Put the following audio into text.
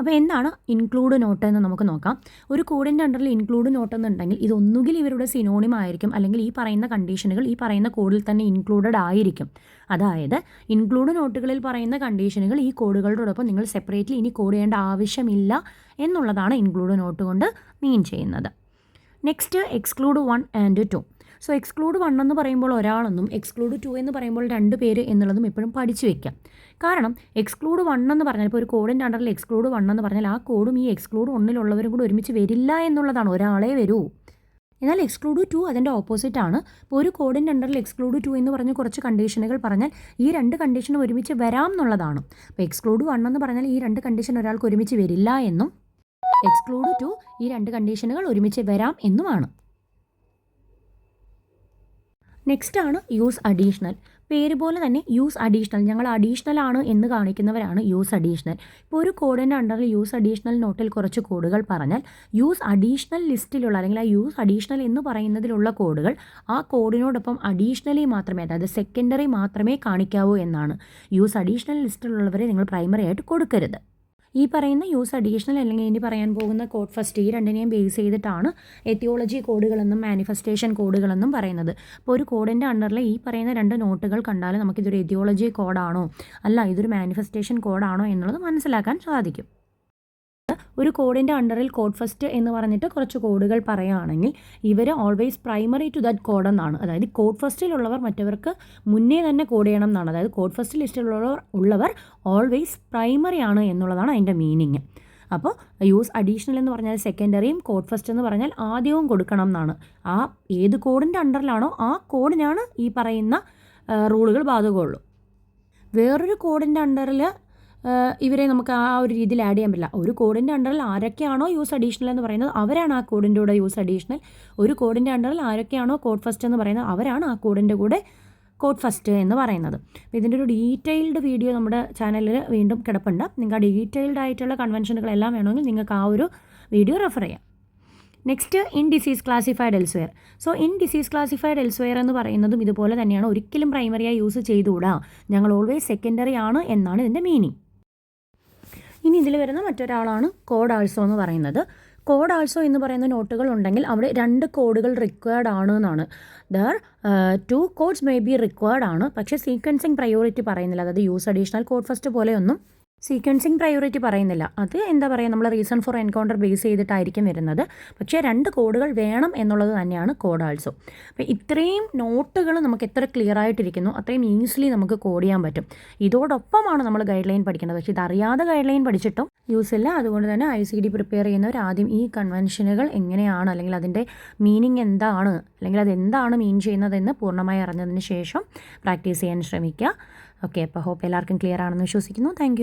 അപ്പോൾ എന്താണ് include not എന്ന് നമുക്ക് നോക്കാം. ഒരു കോഡിന്റെ അണ്ടറിൽ ഇൻക്ലൂഡ് നോട്ട് എന്നുണ്ടെങ്കിൽ ഇതൊന്നുകിൽ ഇവരുടെ സിനോണിം ആയിരിക്കും അല്ലെങ്കിൽ ഈ പറയുന്ന കണ്ടീഷനുകൾ ഈ പറയുന്ന കോഡിൽ തന്നെ ഇൻക്ലൂഡഡ് ആയിരിക്കും. അതായത് ഇൻക്ലൂഡ് നോട്ടുകളിൽ പറയുന്ന കണ്ടീഷനുകൾ ഈ കോഡുകളോടൊപ്പം നിങ്ങൾ സെപ്പറേറ്റ്ലി ഇനി കോഡ് ചെയ്യേണ്ട ആവശ്യമില്ല എന്നുള്ളതാണ് ഇൻക്ലൂഡ് നോട്ട് കൊണ്ട് മീൻ ചെയ്യുന്നത്. Next exclude one and two so exclude one എന്ന് പറയുമ്പോൾ ഒരാളെന്നും എക്സ്ക്ലൂഡ് ടു എന്ന് പറയുമ്പോൾ രണ്ട് പേര് എന്നുള്ളതും എപ്പോഴും പഠിച്ചു വെക്കാം. കാരണം എക്സ്ക്ലൂഡ് വൺ എന്ന് പറഞ്ഞാൽ ഇപ്പോൾ ഒരു കോഡിന്റെ അണ്ടറിൽ എക്സ്ക്ലൂഡ് വൺ എന്ന് പറഞ്ഞാൽ ആ കോഡും ഈ എക്സ്ക്ലൂഡ് ഒന്നിലുള്ളവരും കൂടി ഒരുമിച്ച് വരില്ല എന്നുള്ളതാണ്. ഒരാളെ വരൂ. എന്നാൽ എക്സ്ക്ലൂഡ് ടു അതിന്റെ ഓപ്പോസിറ്റ് ആണ്. ഇപ്പോൾ ഒരു കോഡിന്റെ അണ്ടറിൽ എക്സ്ക്ലൂഡ് ടു എന്ന് പറഞ്ഞ് കുറച്ച് കണ്ടീഷനുകൾ പറഞ്ഞാൽ ഈ രണ്ട് കണ്ടീഷനും ഒരുമിച്ച് വരാം എന്നുള്ളതാണ്. അപ്പോൾ എക്സ്ക്ലൂഡ് വൺ എന്ന് പറഞ്ഞാൽ ഈ രണ്ട് കണ്ടീഷൻ ഒരാൾക്ക് ഒരുമിച്ച് വരില്ല എന്നും എക്സ്ക്ലൂഡ് ടു ഈ രണ്ട് കണ്ടീഷനുകൾ ഒരുമിച്ച് വരാം എന്നുമാണ്. നെക്സ്റ്റ് ആണ് യൂസ് അഡീഷണൽ പേര് പോലെ തന്നെ യൂസ് അഡീഷണൽ ഞങ്ങൾ അഡീഷണൽ ആണ് എന്ന് കാണിക്കുന്നവരാണ് യൂസ് അഡീഷണൽ ഇപ്പോൾ ഒരു കോഡിന്റെ അണ്ടറിൽ യൂസ് അഡീഷണൽ നോട്ടിൽ കുറച്ച് കോഡുകൾ പറഞ്ഞാൽ യൂസ് അഡീഷണൽ ലിസ്റ്റിലുള്ള അല്ലെങ്കിൽ ആ യൂസ് അഡീഷണൽ എന്ന് പറയുന്നതിലുള്ള കോഡുകൾ ആ കോഡിനോടൊപ്പം അഡീഷണലി മാത്രമേ അതായത് സെക്കൻഡറി മാത്രമേ കാണിക്കാവൂ എന്നാണ്. യൂസ് അഡീഷണൽ ലിസ്റ്റിലുള്ളവരെ നിങ്ങൾ പ്രൈമറി ആയിട്ട് കൊടുക്കരുത്. ഈ പറയുന്ന യൂസ് അഡീഷണൽ അല്ലെങ്കിൽ ഇനി പറയാൻ പോകുന്ന കോഡ് ഫസ്റ്റ് ഈ രണ്ടിനെയും ബേസ് ചെയ്തിട്ടാണ് എത്തിയോളജി കോഡുകളെന്നും മാനിഫെസ്റ്റേഷൻ കോഡുകളെന്നും പറയുന്നത്. അപ്പോൾ ഒരു കോഡിന്റെ അണ്ടറിൽ ഈ പറയുന്ന രണ്ട് നോട്ടുകൾ കണ്ടാൽ നമുക്കിതൊരു എത്തിയോളജി കോഡാണോ അല്ല ഇതൊരു മാനിഫെസ്റ്റേഷൻ കോഡാണോ എന്നുള്ളത് മനസ്സിലാക്കാൻ സാധിക്കും. ഒരു കോഡിന്റെ അണ്ടറിൽ കോഡ് ഫസ്റ്റ് എന്ന് പറഞ്ഞിട്ട് കുറച്ച് കോഡുകൾ പറയുകയാണെങ്കിൽ ഇവർ always primary to that code എന്നാണ്. അതായത് കോഡ് ഫസ്റ്റിലുള്ളവർ മറ്റവർക്ക് മുന്നേ തന്നെ കോഡ് ചെയ്യണം എന്നാണ്. അതായത് കോഡ് ഫസ്റ്റ് ലിസ്റ്റിലുള്ളവർ ഉള്ളവർ ഓൾവേസ് പ്രൈമറി ആണ് എന്നുള്ളതാണ് അതിന്റെ മീനിങ് അപ്പോൾ യൂസ് അഡീഷണൽ എന്ന് പറഞ്ഞാൽ സെക്കൻഡറിയും കോഡ് ഫസ്റ്റ് എന്ന് പറഞ്ഞാൽ ആദ്യവും കൊടുക്കണം എന്നാണ്. ആ ഏത് കോഡിന്റെ അണ്ടറിലാണോ ആ കോഡിനാണ് ഈ പറയുന്ന റൂളുകൾ ബാധകമുള്ളൂ. വേറൊരു കോഡിന്റെ അണ്ടറിൽ ഇവരെ നമുക്ക് ആ ഒരു രീതിയിൽ ആഡ് ചെയ്യാൻ പറ്റില്ല. ഒരു കോഡിന്റെ അണ്ടറിൽ ആരൊക്കെയാണോ യൂസ് അഡീഷണൽ എന്ന് പറയുന്നത് അവരാണ് ആ കോഡിന്റെ കൂടെ യൂസ് അഡീഷണൽ ഒരു കോഡിന്റെ അണ്ടറിൽ ആരൊക്കെയാണോ കോഡ് ഫസ്റ്റ് എന്ന് പറയുന്നത് അവരാണ് ആ കോഡിന്റെ കൂടെ കോഡ് ഫസ്റ്റ് എന്ന് പറയുന്നത്. ഇതിന്റെ ഒരു ഡീറ്റെയിൽഡ് വീഡിയോ നമ്മുടെ ചാനലിൽ വീണ്ടും കിടപ്പുണ്ട്. നിങ്ങൾക്ക് ആ ഡീറ്റെയിൽഡ് ആയിട്ടുള്ള കൺവെൻഷനുകളെല്ലാം വേണമെങ്കിൽ നിങ്ങൾക്ക് ആ ഒരു വീഡിയോ റെഫർ ചെയ്യാം. Next in disease classified elsewhere so in disease classified elsewhere എന്ന് പറയുന്നതും ഇതുപോലെ തന്നെയാണ്. ഒരിക്കലും പ്രൈമറിയായി യൂസ് ചെയ്തുകൂടാ. ഞങ്ങൾ ഓൾവേസ് സെക്കൻഡറി ആണ് എന്നാണ് ഇതിന്റെ മീനിങ് ഇനി ഇതിൽ വരുന്ന മറ്റൊരാളാണ് കോഡ് ആൾസോ എന്ന് പറയുന്നത്. കോഡ് ആൾസോ എന്ന് പറയുന്ന നോട്ടുകൾ ഉണ്ടെങ്കിൽ അവിടെ രണ്ട് കോഡുകൾ റിക്വയർഡ് ആണ് എന്നാണ്. There two codes may be required ആണ്. പക്ഷേ സീക്വൻസിങ് പ്രയോറിറ്റി പറയുന്നില്ല. അതായത് യൂസ് അഡീഷണൽ കോഡ് ഫസ്റ്റ് പോലെയൊന്നും സീക്വൻസിങ് പ്രയോറിറ്റി പറയുന്നില്ല. അത് എന്താ പറയുക നമ്മൾ റീസൺ ഫോർ എൻകൗണ്ടർ ബേസ് ചെയ്തിട്ടായിരിക്കും വരുന്നത്. പക്ഷേ രണ്ട് കോഡുകൾ വേണം എന്നുള്ളത് തന്നെയാണ് കോഡ് ആൾസോ അപ്പോൾ ഇത്രയും നോട്ടുകൾ നമുക്ക് എത്ര ക്ലിയർ ആയിട്ടിരിക്കുന്നു അത്രയും ഈസിലി നമുക്ക് കോഡ് ചെയ്യാൻ പറ്റും. ഇതോടൊപ്പമാണ് നമ്മൾ ഗൈഡ് ലൈൻ പഠിക്കുന്നത്. പക്ഷേ ഇതറിയാതെ ഗൈഡ് ലൈൻ പഠിച്ചിട്ടും യൂസ് ഇല്ല. അതുകൊണ്ട് തന്നെ ഐ സി ഡി പ്രിപ്പയർ ചെയ്യുന്നവർ ആദ്യം ഈ കൺവെൻഷനുകൾ എങ്ങനെയാണ് അല്ലെങ്കിൽ അതിന്റെ മീനിങ് എന്താണ് അല്ലെങ്കിൽ അത് എന്താണ് മീൻ ചെയ്യുന്നതെന്ന് പൂർണമായി അറിഞ്ഞതിന് ശേഷം പ്രാക്ടീസ് ചെയ്യാൻ ശ്രമിക്കുക. ഓക്കെ അപ്പോൾ ഹോപ്പ് എല്ലാവർക്കും ക്ലിയർ ആണെന്ന് വിശ്വസിക്കുന്നു. താങ്ക്